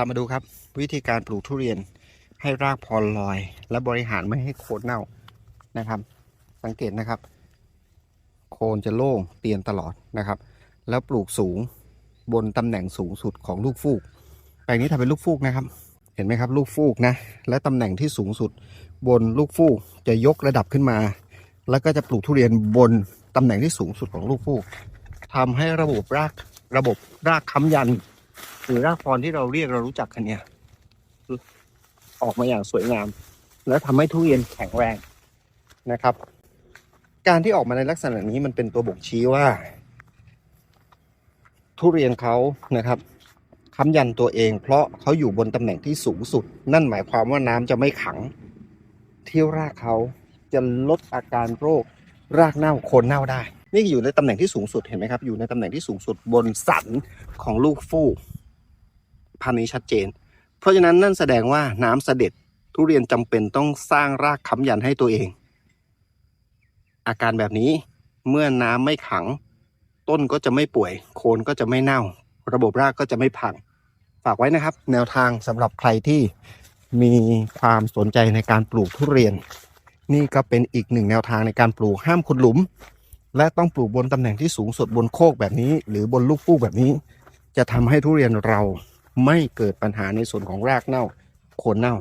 ามมาดูครับ วิธีการปลูกทุเรียนให้รากพอลอย และบริหารไม่ให้โคนเน่านะครับ สังเกตนะครับ โคนจะโล่งเตียนตลอดนะครับ แล้วปลูกสูงบนตำแหน่งสูงสุดของลูกฟูกแปลงนี้ทำเป็นลูกฟูกนะครับ เห็นไหมครับ ลูกฟูกนะและตำแหน่งที่สูงสุด บนลูกฟูกจะยกระดับขึ้นมา แล้วก็จะปลูกทุเรียนบนตำแหน่งที่สูงสุดของลูกฟูกทำให้ระบบรากระบบรากค้ำยัน รือรากฟอนที่เราเรียกเรารู้จักกันเนี่ยออกมาอย่างสวยงาม และทำให้ทุเรียนแข็งแรงนะครับ การที่ออกมาในลักษณะนี้มันเป็นตัวบ่งชี้ว่า ทุเรียนเขานะครับค้ำยันตัวเอง เพราะเขาอยู่บนตำแหน่งที่สูงสุด นั่นหมายความว่าน้ำจะไม่ขัง ที่รากเขาจะลดอาการโรครากเน่าโคนเน่าได้ นี่อยู่ในตำแหน่งที่สูงสุดเห็นไหมครับ อยู่ในตำแหน่งที่สูงสุดบนสันของลูกฟูก พันนี้ชัดเจน เพราะฉะนั้นนั่นแสดงว่าน้ำเสด็จทุเรียนจำเป็นต้องสร้างรากค้ำยันให้ตัวเอง อาการแบบนี้เมื่อน้ำไม่ขัง ต้นก็จะไม่ป่วย โคนก็จะไม่เน่า ระบบรากก็จะไม่พัง ฝากไว้นะครับ แนวทางสำหรับใครที่มีความสนใจในการปลูกทุเรียน นี่ก็เป็นอีกหนึ่งแนวทางในการปลูกห้ามขุดหลุม และต้องปลูกบนตำแหน่งที่สูงสุดบนโคกแบบนี้ หรือบนลูกฟูกแบบนี้ จะทำให้ทุเรียนเรา ไม่เกิดปัญหาในส่วนของรากเน่าโคนเน่า